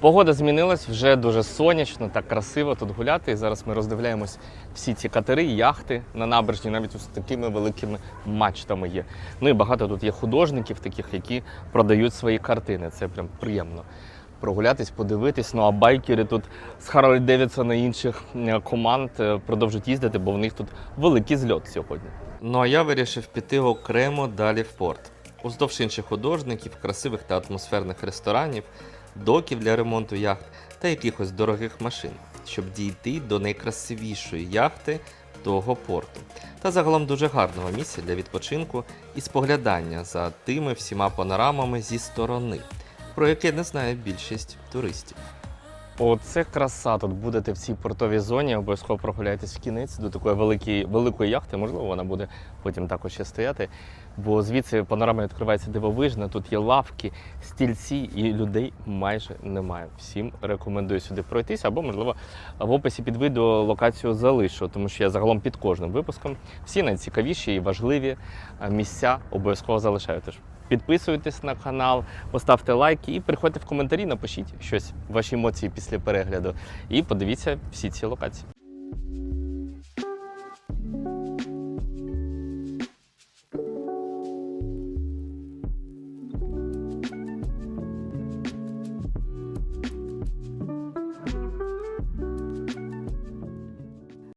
Погода змінилась, вже дуже сонячно, так красиво тут гуляти. І зараз ми роздивляємось всі ці катери, яхти на набережні, навіть з такими великими мачтами є. Ну і багато тут є художників, таких, які продають свої картини. Це прям приємно. Прогулятись, подивитись. Ну а байкери тут з Харлі Девідсона і інших команд е, продовжують їздити, бо в них тут великий зльот сьогодні. Ну а я вирішив піти окремо далі в порт. Уздовж інших художників, красивих та атмосферних ресторанів, доків для ремонту яхт та якихось дорогих машин, щоб дійти до найкрасивішої яхти того порту. Та загалом дуже гарного місця для відпочинку і споглядання за тими всіма панорамами зі сторони, про яке не знає більшість туристів. Оце краса. Тут будете в цій портовій зоні. Обов'язково прогуляйтесь в кінець до такої великої, великої яхти. Можливо, вона буде потім також ще стояти. Бо звідси панорама відкривається дивовижна. Тут є лавки, стільці, і людей майже немає. Всім рекомендую сюди пройтись, або, можливо, в описі під відео локацію залишу, тому що я загалом під кожним випуском всі найцікавіші і важливі місця обов'язково залишаю. Тож Підписуйтесь на канал, поставте лайки і приходьте в коментарі, напишіть щось, ваші емоції після перегляду. І подивіться всі ці локації.